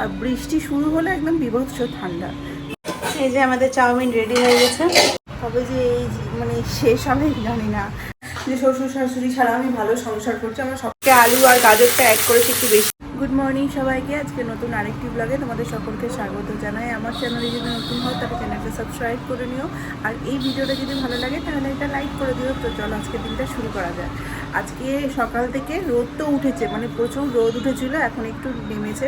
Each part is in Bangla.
আর বৃষ্টি শুরু হলে একদম বিভৎস ঠান্ডা। এই যে আমাদের চাউমিন রেডি হয়ে গেছে। তবে যে এই মানে শেষ হবে জানি না। যে শ্বশুর শাশুড়ি ছাড়া আমি ভালো সংসার করছি, আমরা সবকে আলু আর গাজরটা অ্যাড করেছি একটু বেশি। গুড মর্নিং সবাইকে, আজকে নতুন আরেকটি ব্লগে তোমাদের সকলকে স্বাগত জানাই। আমার চ্যানেলে যদি নতুন হয় তাহলে চ্যানেলটা সাবস্ক্রাইব করে নিও। আর এই ভিডিওটা যদি ভালো লাগে, তাহলে এটা লাইক করে দিও। তো চলো আজকে দিনটা শুরু করা যায় আজকে সকাল থেকে রোদ তো উঠেছে মানে প্রচুর রোদ উঠেছিল, এখন একটু নেমেছে।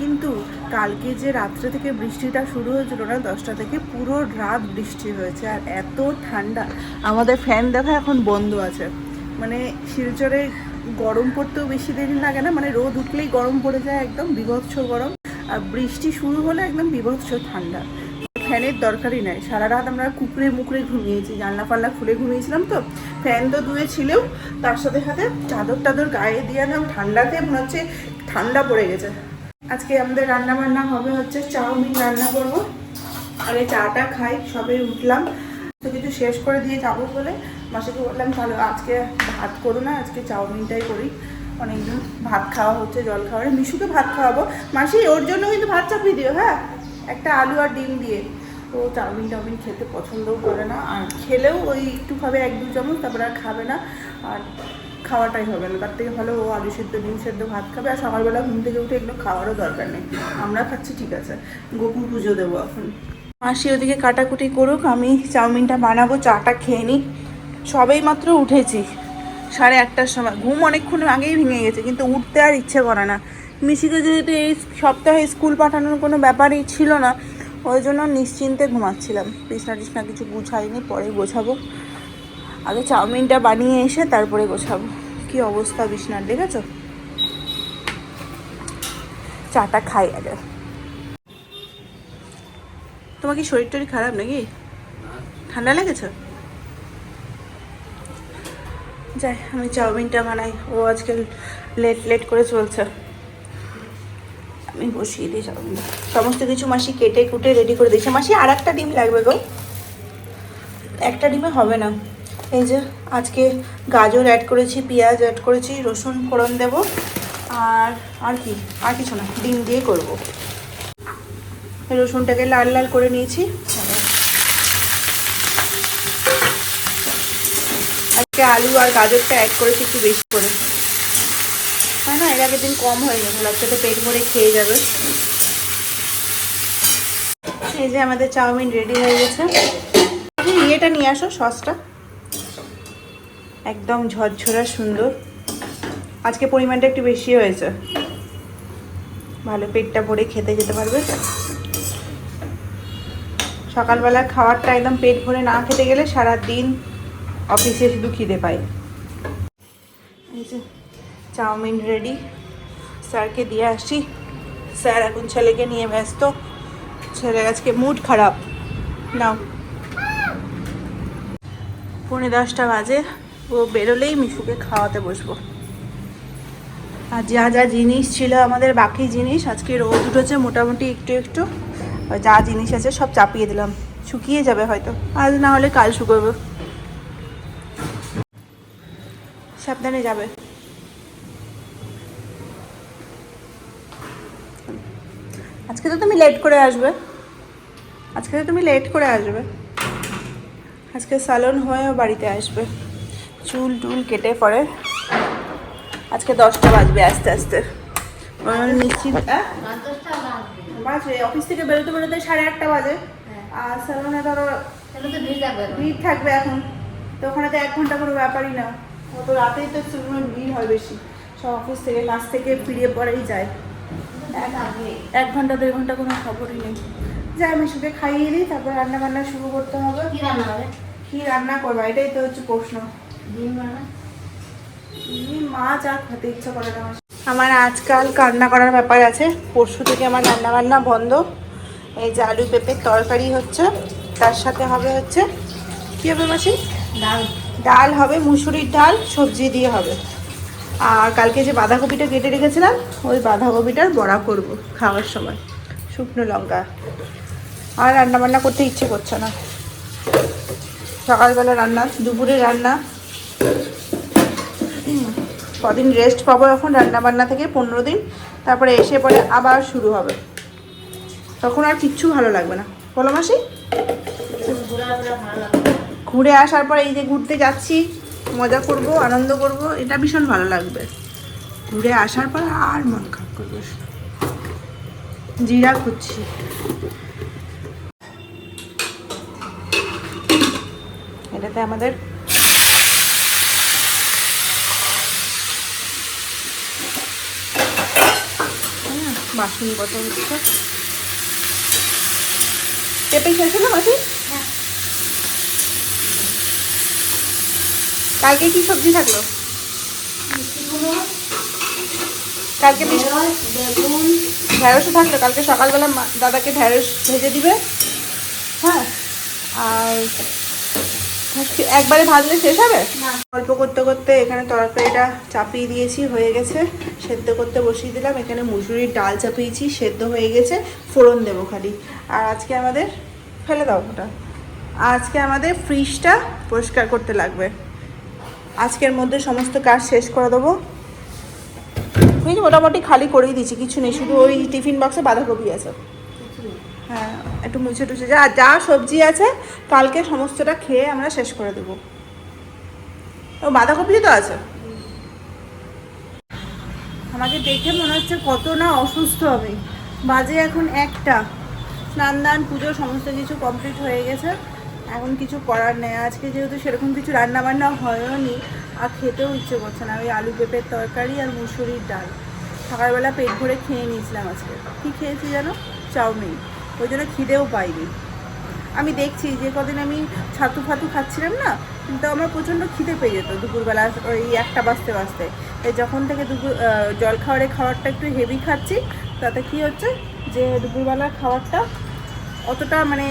কিন্তু কালকে যে রাত্রে থেকে বৃষ্টিটা শুরু হয়েছিল না, দশটা থেকে পুরো রাত বৃষ্টি হয়েছে আর এত ঠান্ডা। আমাদের ফ্যান দেখা এখন বন্ধ আছে। মানে শিলচরে গরম পড়তেও বেশি দেরি লাগে না মানে রোদ উঠলেই গরম পড়ে যায়, একদম বিভৎস গরম। আর বৃষ্টি শুরু হলে একদম বিভৎস ঠান্ডা। ফ্যানের দরকারই নাই। সারা রাত আমরা কুকুরে মুকুরে ঘুমিয়েছি, জানলা ফাল্লা খুলে ঘুমিয়েছিলাম তো। ফ্যান তো দূরে ছিলেও তার সাথে সাথে চাদর টাদর গায়ে দিয়ে ঠান্ডাতে মনে হচ্ছে ঠান্ডা পড়ে গেছে। আজকে আমাদের রান্না বান্না হবে হচ্ছে চাউমিন রান্না করব। আর এই চাটা খাই, সবে উঠলাম। তো কিছু শেষ করে দিয়ে যাব বলে মাসিকে বললাম চলো আজকে ভাত করো না, আজকে চাউমিনটাই করি। অনেকদিন ভাত খাওয়া হচ্ছে, জল খাওয়ার মিশুকে ভাত খাওয়াবো। মাসি, ওর জন্য কিন্তু ভাত চাপিয়ে দিও হ্যাঁ? একটা আলু আর ডিম দিয়ে। তো চাউমিন টাউমিন খেতে পছন্দও করে না। আর খেলেও ওই একটু খাবে এক দু চামচ, তারপরে আর খাবে না। আর খাওয়াটাই হবে না। তার থেকে ভালো ও আলু সেদ্ধ, ডিম সেদ্ধ, ভাত খাবে আর সকালবেলা ঘুম থেকে উঠে এগুলো খাওয়ারও দরকার নেই। আমরা খাচ্ছি, ঠিক আছে। গোপুর পুজো দেবো এখন। মাসি ওদিকে কাটাকুটি করুক, আমি চাউমিনটা বানাবো, চাটা খেয়ে নিই সবেই মাত্র উঠেছি, সাড়ে আটটার সময়। ঘুম অনেকক্ষণ আগেই ভেঙে গেছে, কিন্তু উঠতে আর ইচ্ছে করে না। মিশিকে যেহেতু এই সপ্তাহে স্কুল পাঠানোর কোনো ব্যাপারই ছিল না, ওই জন্য নিশ্চিন্তে ঘুমাচ্ছিলাম। বিছনা টিছনা কিছু গুছাইনি, পরে গোছাবো। আগে চাউমিনটা বানিয়ে এসে তারপরে গোছাবো। কি অবস্থা বিছনার দেখেছ? চাটা খাই আগে। তোমার কি শরীর টরীর খারাপ নাকি? ঠান্ডা লেগেছে? যাই, আমি চাউমিনটা বানাই। ও আজকে লেট লেট করে চলছে। আমি বসিয়ে দিই চাউমিন সমস্ত কিছু মাসি কেটে কুটে রেডি করে দিয়েছে। মাসি আর একটা ডিম লাগবে গো। একটা ডিমে হবে না। এই যে, আজকে গাজর অ্যাড করেছি, পেঁয়াজ অ্যাড করেছি, রসুন ফোড়ন দেব, আর আর কি? আর কিছু না, ডিম দিয়ে করব। রসুনটাকে লাল লাল করে নিয়েছি। আজকে আলু আর গাজরটা অ্যাড করেছি একটু বেশি করে। হ্যাঁ না, এর আগের দিন কম হয়ে গেছে বাচ্চাটা পেট ভরে খেয়ে যাবে। এই যে আমাদের চাউমিন রেডি হয়ে গেছে। ইয়েটা নিয়ে আসো, সসটা। একদম ঝরঝরা সুন্দর। আজকে পরিমাণটা একটু বেশি হয়েছে। ভালো পেটটা ভরে খেতে যেতে পারবে। সকালবেলা খাবারটা একদম পেট ভরে না খেতে গেলে সারা দিন অফিসে শুধু খিদে পাই চাউমিন রেডি। স্যারকে দিয়ে আসি। স্যার এখন ছেলেকে নিয়ে ব্যস্ত। ছেলের আজকে মুড খারাপ। নাও। পৌনে দশটা বাজে। ও বেরোলেই মিশুকে খাওয়াতে বসবো। আর যা যা জিনিস ছিল আমাদের বাকি জিনিস, আজকে রোদ উঠেছে মোটামুটি একটু একটু। যা জিনিস আছে সব চাপিয়ে দিলাম। শুকিয়ে যাবে হয়তো। আজ না হলে কাল শুকোবে। সাবধানে যাবে। আজকে তো তুমি লেট করে আসবে। আজকে তো তুমি লেট করে আসবে। আজকে সালন হয়েও বাড়িতে আসবে। চুল টুল কেটে পরে আজকে দশটা বাজবে আস্তে আস্তে। আমার নিশ্চিত আহ? বাজবে অফিস থেকে বেরোতে বেরোতে সাড়ে আটটা বাজে। আর সালনে ধরো ভিড় থাকবে এখন। তো ওখানে তো এক ঘণ্টা কোনো ব্যাপারই না। অত রাতেই তো সেরকম ভিড় হয় বেশি। সব অফিস থেকে কাজ থেকে ফিরে পরেই যায়। এক- ঘণ্টা দেড় ঘণ্টা কোনো খবরই নেই। যাই আমি শুধু খাইয়ে দিই তারপর রান্না বান্না শুরু করতে হবে। কি রান্না করব? এটাই তো হচ্ছে প্রশ্ন। কি মাছ আর খেতে ইচ্ছা করে না আমার। আজকাল রান্না করার ব্যাপার আছে। পরশু থেকে আমার রান্না বান্না বন্ধ। এই যে আলু পেঁপের তরকারি হচ্ছে তার সাথে হবে হচ্ছে কী হবে মাসি? ডাল। ডাল হবে মুসুরির ডাল সবজি দিয়ে হবে। আর কালকে যে বাঁধাকপিটা কেটে রেখেছিলাম ওই বাঁধাকপিটার বড়া করব খাওয়ার সময় শুকনো লঙ্কা। আর রান্না বান্না করতে ইচ্ছে করছে না। সকালবেলা রান্না দুপুরে রান্না কদিন রেস্ট পাবো এখন রান্না বান্না থেকে পনেরো দিন, তারপরে এসে পরে আবার শুরু হবে। তখন আর কিচ্ছু ভালো লাগবে না। বলো মাসি? ঘুরে আসার পরে এই যে ঘুরতে যাচ্ছি, মজা করব, আনন্দ করব, এটা ভীষণ ভালো লাগবে। ঘুরে আসার পর আর মন খারাপ করবে জিরা খুঁজছি। এটাতে আমাদের হ্যাঁ, বাসন কত হচ্ছে পেঁপে শেষ হলো মাসি? কালকে কি সবজি থাকল? কালকে বেগুন ঢ্যাঁড়সও থাকল। কালকে সকালবেলা দাদাকে ঢ্যাঁড়স ভেজে দিবে। হ্যাঁ। আর একবারে ভাজলে শেষ হবে? না। অল্প করতে করতে এখানে তরকারিটা চাপিয়ে দিয়েছি হয়ে গেছে। সেদ্ধ করতে বসিয়ে দিলাম। এখানে মুসুরির ডাল চাপিয়েছি সেদ্ধ হয়ে গেছে। ফোড়ন দেবো খালি। আর আজকে আমাদের ফেলে দাও ওটা। আজকে আমাদের ফ্রিজটা পরিষ্কার করতে লাগবে। আজকের মধ্যে সমস্ত কাজ শেষ করে দেবো। ফ্রিজ মোটামুটি খালি করেই দিয়েছি কিছু নেই। শুধু ওই টিফিন বক্সে বাঁধাকপি আছে। একটু মুছে টুছে যা যা সবজি আছে, কালকে সমস্তটা খেয়ে আমরা শেষ করে দেবো। ও, বাঁধাকপি তো আছে। আমাকে দেখে মনে হচ্ছে কত না অসুস্থ আমি। বাজে এখন একটা। স্নান দান, পুজো, সমস্ত কিছু কমপ্লিট হয়ে গেছে। এখন কিছু করার নেই। আজকে যেহেতু সেরকম কিছু রান্না বান্না হয়ও নি, আর খেতেও ইচ্ছে করছে না। ওই আলু পেঁপের তরকারি আর মুসুরির ডাল। সকালবেলা পেট ভরে খেয়ে নিয়েছিলাম আজকে। কী খেয়েছি জানো? চাউমিন। ওই জন্য খিদেও পাইনি। আমি দেখছি যে কদিন আমি ছাতু ফাতু খাচ্ছিলাম না, কিন্তু আমার প্রচণ্ড খিদে পেয়ে যেত দুপুরবেলা ওই একটা বাজতে বাজতে। যখন থেকে দুপুর জল খাওয়ারে খাবারটা একটু হেভি খাচ্ছি, তাতে কি হচ্ছে যে দুপুরবেলার খাবারটা অতটা মানে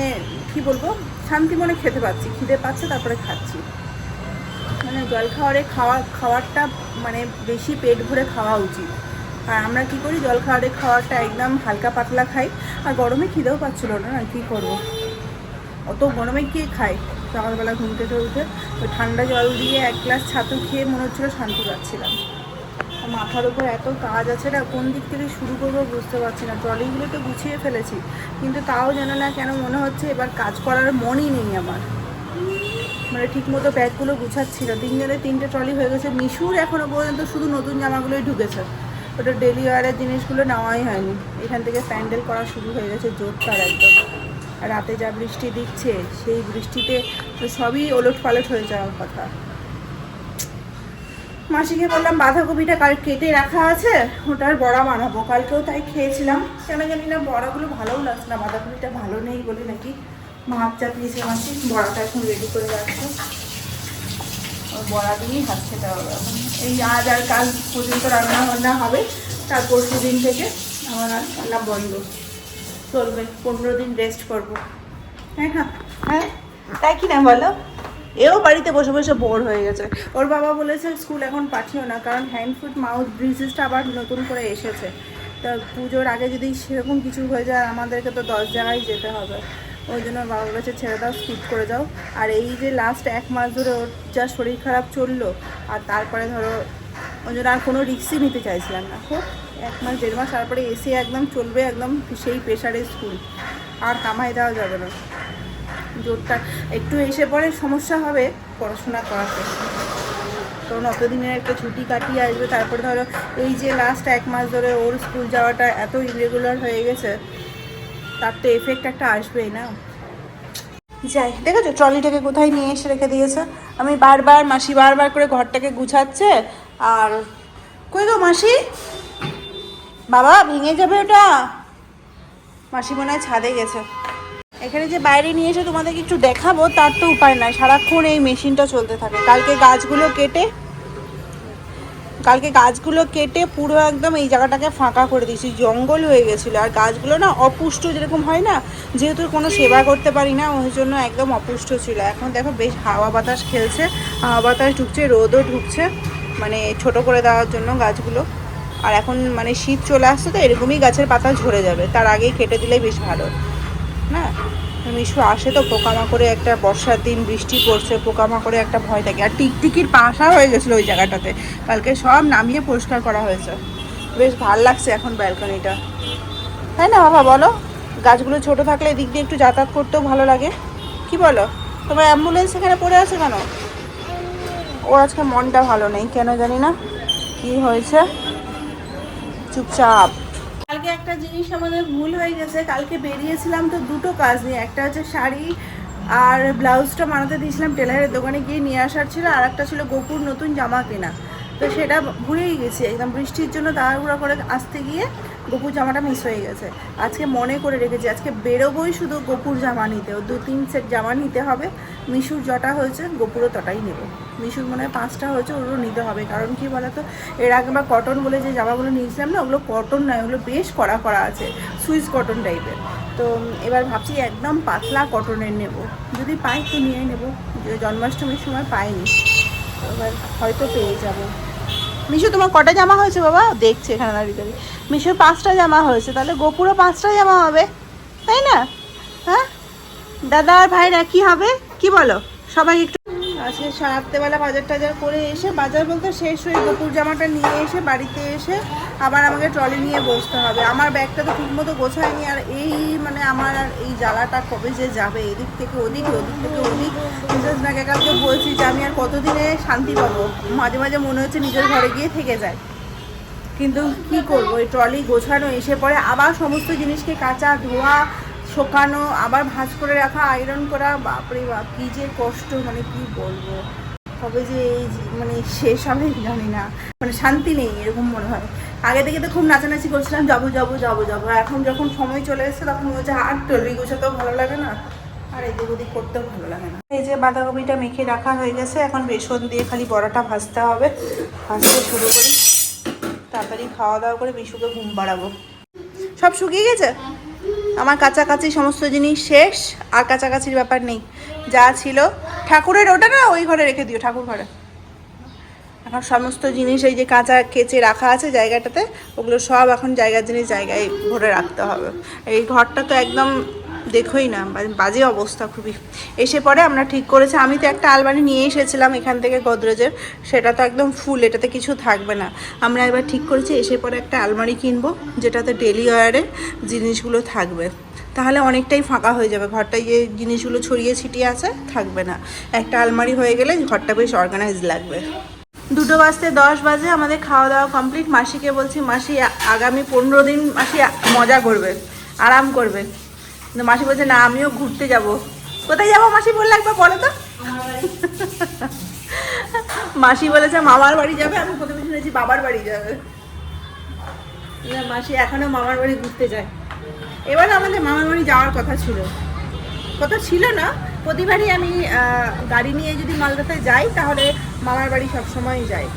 কি বলব, শান্তি মনে খেতে পাচ্ছি, খিদে পাচ্ছে তারপরে খাচ্ছি। মানে জল খাওয়ারে খাওয়া, খাওয়ারটা মানে বেশি পেট ভরে খাওয়া উচিত। আর আমরা কি করি? জল খাওয়ারে খাওয়ারটা একদম হালকা পাতলা খাই। আর গরমে খিদেও পাচ্ছিল না না কী করব? অত গরমে কে খায়? সকালবেলা ঘুম থেকে উঠে ওই ঠান্ডা জল দিয়ে এক গ্লাস ছাতু খেয়ে মনে হচ্ছিল শান্তি পাচ্ছিলাম মাথার উপর এত কাজ আছে না, কোন দিক থেকে শুরু করব বুঝতে পারছি না। ট্রলিগুলো তো গুছিয়ে ফেলেছি, কিন্তু তাও যেন না কেন মনে হচ্ছে এবার কাজ করার মনই নেই আমার। মানে ঠিক মতো ব্যাগগুলো গুছাচ্ছি না। তিনজনে তিনটে ট্রলি হয়ে গেছে। মিশুর এখনও পর্যন্ত শুধু নতুন জামাগুলোই ঢুকেছে। ওটা ডেলি ওয়ারের জিনিসগুলো নেওয়াই হয়নি। এখান থেকে প্যান্ডেল করা শুরু হয়ে গেছে জোরটার একদম। আর রাতে যা বৃষ্টি দিচ্ছে, সেই বৃষ্টিতে তো সবই ওলট পালট হয়ে যাওয়ার কথা। মাসিকে বললাম, বাঁধাকপিটা কাল কেটে রাখা আছে ওটার বড়া বানাবো। কালকেও তাই খেয়েছিলাম। কেন জানি না, বড়াগুলো ভালোও লাগছে না, বাঁধাকপিটা ভালো নেই বলে নাকি ভাত চাপিয়েছে মাসি। বড়াটা এখন রেডি করে রাখছে বড়া দিয়েই ভাত খেতে হবে এখন এই আজ আর কাল পর্যন্ত রান্না বান্না হবে তার পরশু দিন থেকে আমার আর রান্না বন্ধ। চলবে, পনেরো দিন রেস্ট করব। হ্যাঁ হ্যাঁ হ্যাঁ তাই কি না বলো? এও বাড়িতে বসে বসে বোর হয়ে গেছে। ওর বাবা বলেছে স্কুল এখন পাঠিও না, কারণ হ্যান্ড ফুট মাউথ ব্রিজেসটা আবার নতুন করে এসেছে। তা পুজোর আগে যদি সেরকম কিছু হয়ে যায়, আমাদেরকে তো দশ জায়গায় যেতে হবে। ওই জন্য ওর বাবা বলেছে, ছেড়ে দাও স্কিপ করে যাও। আর এই যে লাস্ট এক মাস ধরে ওর যা শরীর খারাপ চলল, আর তারপরে ধরো, ওই জন্য আর কোনো রিক্সই নিতে চাইছিলাম না। খুব এক মাস, দেড় মাস, তারপরে এসে একদম চলবে, একদম সেই প্রেশারে স্কুল আর কামাই দেওয়া যাবে না। জোরটা। একটু এসে পরে সমস্যা হবে, পড়াশোনা করাতে। কারণ অতদিনের একটা ছুটি কাটিয়ে আসবে, তারপরে ধরো, এই যে লাস্ট এক মাস ধরে ওর স্কুল যাওয়াটা এত ইরেগুলার হয়ে গেছে তার তো এফেক্ট একটা আসবেই না। যাই, দেখেছ, ট্রলিটাকে কোথায় নিয়ে এসে রেখে দিয়েছে? আমি বারবার মাসি বারবার করে ঘরটাকে গুছাচ্ছে, আর কই গো মাসি? বাবা, ভেঙে যাবে ওটা। মাসি মনে হয় ছাদে গেছে। এখানে যে বাইরে নিয়ে এসে তোমাদেরকে একটু দেখাবো, তার তো উপায় নাই। সারাক্ষণ এই মেশিনটা চলতে থাকে। কালকে গাছগুলো কেটে কালকে গাছগুলো কেটে পুরো একদম এই জায়গাটাকে ফাঁকা করে দিয়েছি, জঙ্গল হয়ে গেছিল। আর গাছগুলো না অপুষ্ট যেরকম হয় না, যেহেতু কোনো সেবা করতে পারি না, ওই জন্য একদম অপুষ্ট ছিল। এখন দেখো বেশ হাওয়া বাতাস খেলছে, হাওয়া বাতাস ঢুকছে, রোদও ঢুকছে মানে ছোট করে দেওয়ার জন্য গাছগুলো। আর এখন মানে শীত চলে আসছে তো, এরকমই গাছের পাতা ঝরে যাবে। তার আগেই কেটে দিলেই বেশ ভালো। না? মিশু আসে তো পোকামাকড়ে একটা বর্ষার দিন, বৃষ্টি পড়ছে, পোকামাকড়ে একটা ভয় থাকে। আর টিকটিকির পাশা হয়ে গেছিল ওই জায়গাটাতে। কালকে সব নামিয়ে পরিষ্কার করা হয়েছে। বেশ ভালো লাগছে এখন ব্যালকনিটা। তাই না বাবা, বলো? গাছগুলো ছোট থাকলে এদিক দিয়ে একটু যাতায়াত করতেও ভালো লাগে। কি বলো? তোমার অ্যাম্বুলেন্স এখানে পড়ে আছে কেন? ও আজকে মনটা ভালো নেই, কেন জানি না। কি হয়েছে? চুপচাপ। কালকে একটা জিনিস আমাদের ভুল হয়ে গেছে, কালকে বেরিয়েছিলাম তো দুটো কাজ নিয়ে, একটা হচ্ছে শাড়ি আর ব্লাউজটা বানাতে দিয়েছিলাম টেলারের দোকানে গিয়ে নিয়ে আসার ছিল, আর একটা ছিল গোপুর নতুন জামা কেনা। তো সেটা ভুলেই গেছি, একদম বৃষ্টির জন্য তাড়াহুড়া করে আসতে গিয়ে গোপুর জামাটা মিস হয়ে গেছে। আজকে মনে করে রেখেছি, আজকে বেরোবোই শুধু গোপুর জামা নিতে। ও দু তিন সেট জামা নিতে হবে। মিশুর জটা হয়েছে, গোপুরও তটাই নেব। মিশুর মনে হয় পাঁচটা হয়েছে ওগুলো নিতে হবে। কারণ কি বলতো, এর আগে বা কটন বলে যে জামাগুলো নিয়েছিলাম না, ওগুলো কটন নয়, ওগুলো বেশ কড়া করা আছে সুইস কটন টাইপের তো এবার ভাবছি একদম পাতলা কটনের নেব। যদি পাই তো নিয়ে নেব। জন্মাষ্টমীর সময় পাইনি। এবার হয়তো পেয়ে যাব। মিশু, তোমার কটা জামা হয়েছে বাবা? দেখছে এখানে দাঁড়িয়ে দাঁড়িয়ে। মিশুর পাঁচটা জামা হয়েছে। তাহলে গোপুরও পাঁচটা জামা হবে, তাই না? হ্যাঁ? দাদা আর ভাইরা, কি হবে? কি বলো? সবাই একটু আজকে রাত্রেবেলা বাজার টাজার করে এসে, বাজার বলতে শেষ হয়ে গোপুর জামাটা নিয়ে এসে, বাড়িতে এসে আবার আমাকে ট্রলি নিয়ে বসতে হবে। আমার ব্যাগটা তো ঠিকমতো গোছায়নি আর এই মানে আমার আর এই জ্বালাটা কবে যে যাবে, এদিক থেকে ওদিক ওদিক থেকে ওদিক। মিসেস নাকে কালকে বলছি যে আমি আর কতদিনে শান্তি পাবো? মাঝে মাঝে মনে হচ্ছে নিজের ঘরে গিয়ে থেকে যায়। কিন্তু কি করব? এই ট্রলি গোছানো এসে পরে আবার সমস্ত জিনিসকে কাঁচা ধোয়া শোকানো, আবার ভাঁজ করে রাখা আয়রন করা, বাপরে বাপ, কী যে কষ্ট মানে কি বলব? তবে যে এই মানে শেষ হবে, জানি না। মানে শান্তি নেই, এরকম মনে হয়। আগে থেকে তো খুব নাচানাচি করছিলাম, যাব যাব যাব যাব। এখন যখন সময় চলে এসেছে, তখন হচ্ছে আর ট্রলি গোছাতেও ভালো লাগে না। আর এদিক ওদিক করতেও ভালো লাগে না। এই যে বাঁধাকপিটা মেখে রাখা হয়ে গেছে, এখন বেসন দিয়ে খালি বড়াটা ভাজতে হবে। ভাজতে শুরু করি। তাড়াতাড়ি খাওয়া দাওয়া করে মিশুকে ঘুম পাড়াবো। সব শুকিয়ে গেছে? আমার কাছাকাছি সমস্ত জিনিস শেষ, আর কাছাকাছির ব্যাপার নেই। যা ছিল, ঠাকুরের ওটা না ওই ঘরে রেখে দিও, ঠাকুর ঘরে। এখন সমস্ত জিনিস এই যে কাঁচা কেচে রাখা আছে জায়গাটাতে, ওগুলো সব এখন জায়গার জিনিস জায়গায় ভরে রাখতে হবে। এই ঘরটা তো একদম দেখোই না বাজে অবস্থা খুবই। এসে পরে আমরা ঠিক করেছি, আমি তো একটা আলমারি নিয়ে এসেছিলাম এখান থেকে গোদরেজের, সেটা তো একদম ফুল এটাতে কিছু থাকবে না। আমরা এবার ঠিক করেছি, এসে পরে একটা আলমারি কিনবো, যেটাতে ডেলি ওয়ারের জিনিসগুলো থাকবে। তাহলে অনেকটাই ফাঁকা হয়ে যাবে ঘরটায় যে জিনিসগুলো ছড়িয়ে ছিটিয়ে আছে, থাকবে না। একটা আলমারি হয়ে গেলে ঘরটা বেশ অর্গানাইজ লাগবে। দুটো বাজতে দশ বাজে, আমাদের খাওয়া দাওয়া কমপ্লিট মাসিকে বলছি, মাসি, আগামী পনেরো দিন মাসি মজা করবে, আরাম করবে। কিন্তু মাসি বলছে, না, আমিও ঘুরতে যাব। কোথায় যাব মাসি? বললে একবার বলো তো। মাসি বলেছে, মামার বাড়ি যাবে। আমি প্রথমে শুনেছি, বাবার বাড়ি যাবে। মাসি এখনও মামার বাড়ি ঘুরতে যায়। এবার আমাদের মামার বাড়ি যাওয়ার কথা ছিল। কথা ছিল না। প্রতিবারই আমি গাড়ি নিয়ে যদি মালদাতে যাই, তাহলে মামার বাড়ি সবসময় যাই।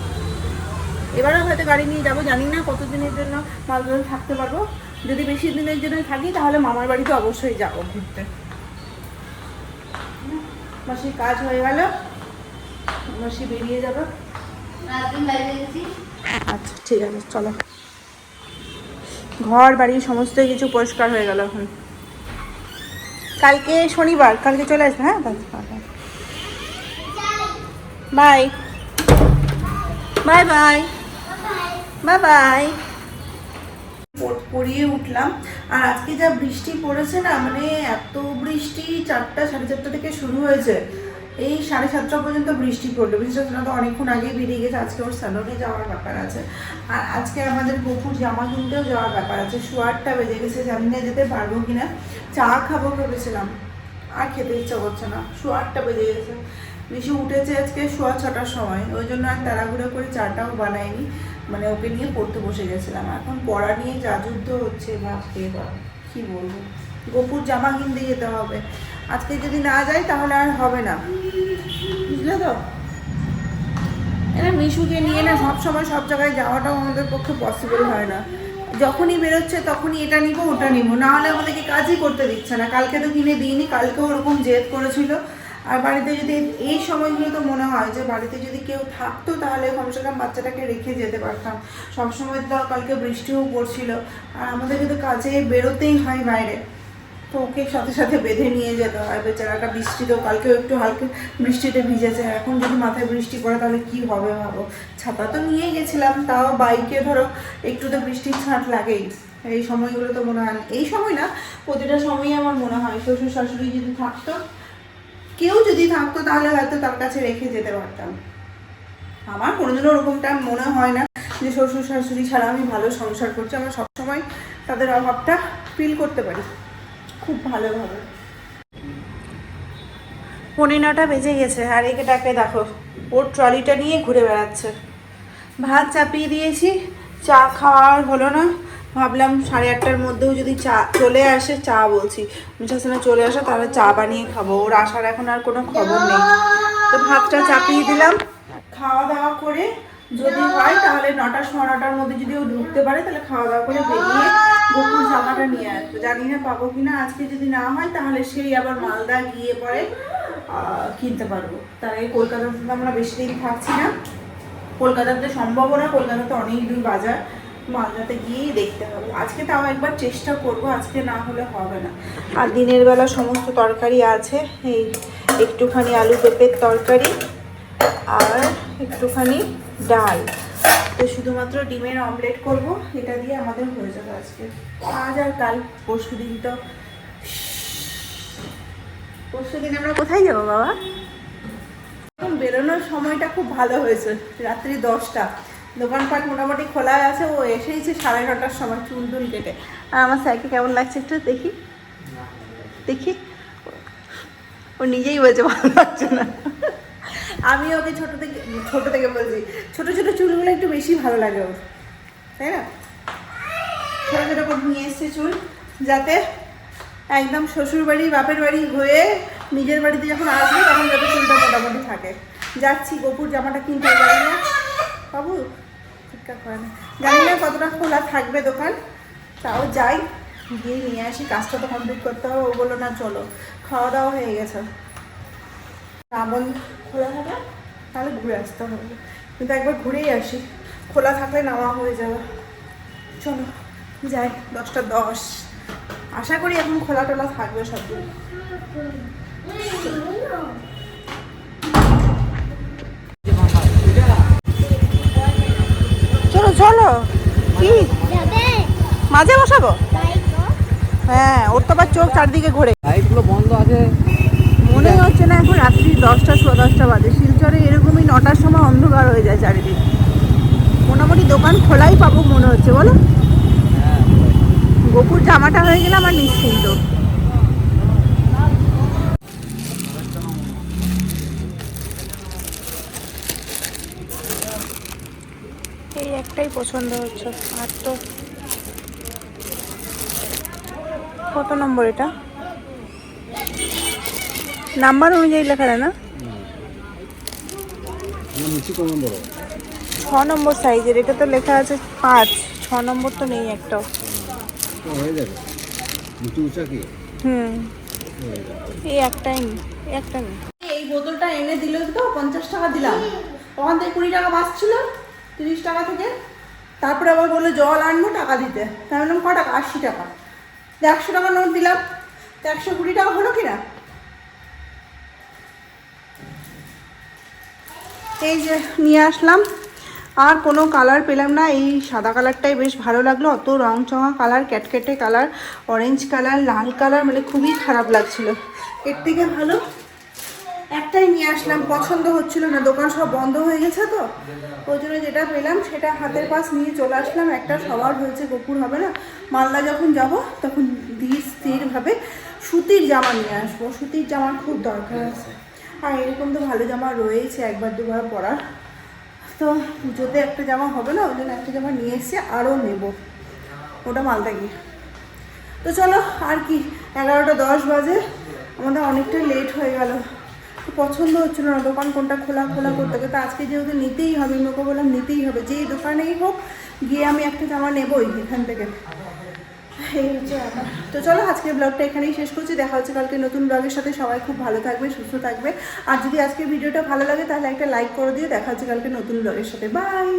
এবারও হয়তো গাড়ি নিয়ে যাব, জানি না কতদিনের জন্য মালদাতে থাকতে পারব। যদি বেশি দিনের জন্য থাকি তাহলে মামার বাড়িতে অবশ্যই যাব ঘুরতে। মাসি কাজ হয়ে গেল। মাসি বেরিয়ে যাবে। আচ্ছা ঠিক আছে চলো। ঘর বাড়ি সমস্ত কিছু পরিষ্কার হয়ে গেল এখন। কালকে শনিবার কালকে চলে আসবে হ্যাঁ? Bye bye bye bye bye পড়িয়ে উঠলাম। আর আজকে যা বৃষ্টি পড়েছে না মানে এত বৃষ্টি চারটা সাড়ে চারটা থেকে শুরু হয়েছে। এই সাড়ে সাতটা পর্যন্ত বৃষ্টি পড়ল। বৃষ্টিটা তো অনেকক্ষণ আগে বেরিয়ে গেছে। আজকে ওর স্যালনে যাওয়ার ব্যাপার আছে। আর আজকে আমাদের গোপুর জামা কিনতেও যাওয়ার ব্যাপার আছে। শোয়ারটা বেজে গেছে, জানি না যেতে পারব কিনা। চা খাব ভেবেছিলাম। আর খেতে ইচ্ছা করছে না। শোয়ারটা বেজে গেছে। বেশি উঠেছে আজকে শোয়া ছটার সময়, ওই জন্য আর তাড়াহুড়ো করে চাটাও বানাইনি মানে ওকে নিয়ে পড়তে বসে গেছিলাম। এখন পড়া নিয়ে যা যুদ্ধ হচ্ছে ভাবতে কি বলব? গোপুর জামা কিনতে যেতে হবে। আজকে যদি না যাই তাহলে আর হবে না। বুঝলে তো? এরা মিশুকে নিয়ে না সব সময় সব জায়গায় যাওয়াটাও আমাদের পক্ষে পসিবল হয় না। যখনই বেরোচ্ছে তখনই এটা নিব, ওটা নিব। না হলে আমাদেরকে কাজই করতে দিচ্ছে না। কালকে তো কিনে দিইনি, কালকেও ওরকম জেদ করেছিল। আর বাড়িতে যদি এই সময়গুলো তো মনে হয় যে বাড়িতে যদি কেউ থাকতো তাহলে কমসে কম বাচ্চাটাকে রেখে যেতে পারতাম। সবসময় তো কালকে বৃষ্টিও পড়ছিল। আর আমাদের কিন্তু কাজে বেরোতেই হয় বাইরে। তো ওকে সাথে সাথে বেঁধে নিয়ে যেতে হয়। বেচারাটা বৃষ্টিতেও কালকেও একটু হালকা বৃষ্টিতে ভিজেছে। এখন যদি মাথায় বৃষ্টি পড়ে তাহলে কি হবে ভাবো? ছাতা তো নিয়ে গেছিলাম, তাও বাইকে ধরো একটু তো বৃষ্টির ছাঁট লাগেই। এই সময়গুলো তো মনে হয় এই সময় না, প্রতিটা সময়ই আমার মনে হয়। শ্বশুর শাশুড়ি যদি থাকতো কেউ যদি থাকতো, তাহলে হয়তো তার কাছে রেখে যেতে পারতাম। আমার কোনোদিনও ওরকমটা মনে হয় না যে শ্বশুর, শাশুড়ি ছাড়া আমি ভালো সংসার করছি। আমরা সবসময় তাদের অভাবটা ফিল করতে পারি। খুব ভালোভাবে। পনেরো নটা বেজে গেছে। আর এটাকে দেখো, ওর ট্রলিটা নিয়ে ঘুরে বেড়াচ্ছে। ভাত চাপিয়ে দিয়েছি, চা খাওয়ার হলো না। ভাবলাম সাড়ে আটটার মধ্যেও যদি চা চলে আসে, চা বলছি। মিঠাসনে চলে আসে, তাহলে চা বানিয়ে খাব। ওর আসার এখন আর কোনো খবর নেই। তো ভাতটা চাপিয়ে দিলাম। খাওয়া দাওয়া করে যদি হয়, তাহলে নটা সোয়া নটার মধ্যে যদি ও ঢুকতে পারে, তাহলে খাওয়া দাওয়া করে বেরিয়ে গোপুর জামাটা নিয়ে আসব। জানি না পাবো কিনা আজকে যদি না হয়, তাহলে সেই আবার মালদা গিয়ে পরে কিনতে পারব। তার আগে কলকাতাতে আমরা বেশি দিন থাকছি না। কলকাতাতে সম্ভব না, কলকাতাতে অনেক দূর বাজার। মালদাতে গিয়েই দেখতে হবে। আজকে তাও একবার চেষ্টা করব আজকে না হলে হবে না। আর দিনের বেলা সমস্ত তরকারি আছে এই একটুখানি আলু পেঁপের তরকারি আর একটুখানি ডাল। তো শুধুমাত্র ডিমের অমলেট করব এটা দিয়ে আমাদের হয়ে যাবে আজকে। আজ আর কাল পরশু দিন তো। পরশু দিন আমরা কোথায় যাব বাবা? এখন বেরোনোর সময়টা খুব ভালো হয়েছে রাত্রি দশটা। দোকানপাট মোটামুটি খোলা আছে, ও এসেইছে সাড়ে নটার সময় চুল টুল কেটে। আর আমার স্যারকে কেমন লাগছে একটু দেখি? দেখি? ও নিজেই বলছে, ভালো লাগছে না। আমি ওকে ছোট থেকে ছোট থেকে বলছি, ছোট ছোট চুলগুলো একটু বেশি ভালো লাগে ওর, তাই না? ছোটো ছোটো করে নিয়ে এসছে চুল, যাতে একদম শ্বশুর বাড়ি, বাপের বাড়ি হয়ে নিজের বাড়িতে যখন আসবে, তখন যাতে চুলটা মোটামুটি থাকে। যাচ্ছি, গোপুর জামাটা কিনতে পারি না বাবু ঠিকঠাক করে না। জানি না কতটা খোলা থাকবে দোকান। তাও যাই, গিয়ে নিয়ে আসি। কাজটা তো কমপ্লিট করতে হবে। ও বলল, না, চলো। খাওয়া দাওয়া হয়ে গেছে। রাবণ খোলা থাকে? তাহলে ঘুরে আসতে হবে। কিন্তু একবার ঘুরেই আসি। খোলা থাকলে নামা হয়ে যাবে। চলো, যাই। দশটা দশ। আশা করি এখন খোলা টোলা থাকবে সবগুলো চলো। কি? মাঝে বসাবো? হ্যাঁ ওর তো আবার চোখ চারদিকে ঘোরে। লাইটগুলো বন্ধ আছে। মনে হচ্ছে না এখন রাত্রি দশটা সোয়া দশটা বাজে। শিলচরে এরকমই নটার সময় অন্ধকার হয়ে যায় চারিদিক। মোটামুটি দোকান খোলাই পাবো মনে হচ্ছে বলো? হ্যাঁ গোপুর জামাটা হয়ে গেলে আমার নিশ্চিন্ত। একটাই পছন্দ হচ্ছে। আর তো কত নম্বর এটা? নাম্বার অনুযায়ী লেখা না? ছ নম্বর সাইজের, এটা তো লেখা আছে পাঁচ। ছ নম্বর তো নেই হুম। এই একটাই একটা এই বোতলটা এনে দিল তো, পঞ্চাশ টাকা দিলাম। ওখান থেকে কুড়ি টাকা বাঁচছিল তিরিশ টাকা থেকে, তারপরে আবার বলল জল আনব টাকা দিতে। তাই বললাম, ক টাকা? আশি টাকা। একশো টাকা নোট দিলাম, তো একশো কুড়ি টাকা হলো কি না এই যে নিয়ে আসলাম। আর কোনো কালার পেলাম না, এই সাদা কালারটাই বেশ ভালো লাগল। অত রং চঙা কালার ক্যাটকেটে কালার অরেঞ্জ কালার, লাল কালার মানে খুবই খারাপ লাগছিল। এর থেকে ভালো একটাই নিয়ে আসলাম, পছন্দ হচ্ছিল না, দোকান সব বন্ধ হয়ে গেছে তো। ওই জন্য যেটা পেলাম, সেটা হাতের পাশ নিয়ে চলে আসলাম। একটা সবার হয়েছে, গোপুর হবে না। মালদা যখন যাব, তখন ধীর স্থিরভাবে সুতির জামা নিয়ে আসব। সুতির জামার খুব দরকার। আছে আর এরকম তো ভালো জামা রয়েছে, একবার দুবার পরার। তো পুজোতে একটা জামা হবে না, ওই জন্য একটা জামা নিয়ে এসে আরও নেব। ওটা মালদা গিয়ে। তো চলো, আর কি, এগারোটা দশ বাজে। আমাদের অনেকটা লেট হয়ে গেল। পছন্দ হচ্ছিল না, দোকান কোনটা খোলা খোলা করতে। হবে তো আজকে যেহেতু নিতেই হবে, আমি বললাম নিতেই হবে। যেই দোকানেই হোক, গিয়ে আমি একটা জামা নেবই এখান থেকে। এই। তো চলো, আজকের ব্লগটা এখানেই শেষ করছি। দেখা হচ্ছে কালকে নতুন ব্লগের সাথে। সবাই খুব ভালো থাকবে, সুস্থ থাকবে। আর যদি আজকের ভিডিওটা ভালো লাগে, তাহলে একটা লাইক করে দিয়ে দেখা হচ্ছে কালকে নতুন ব্লগের সাথে। বাই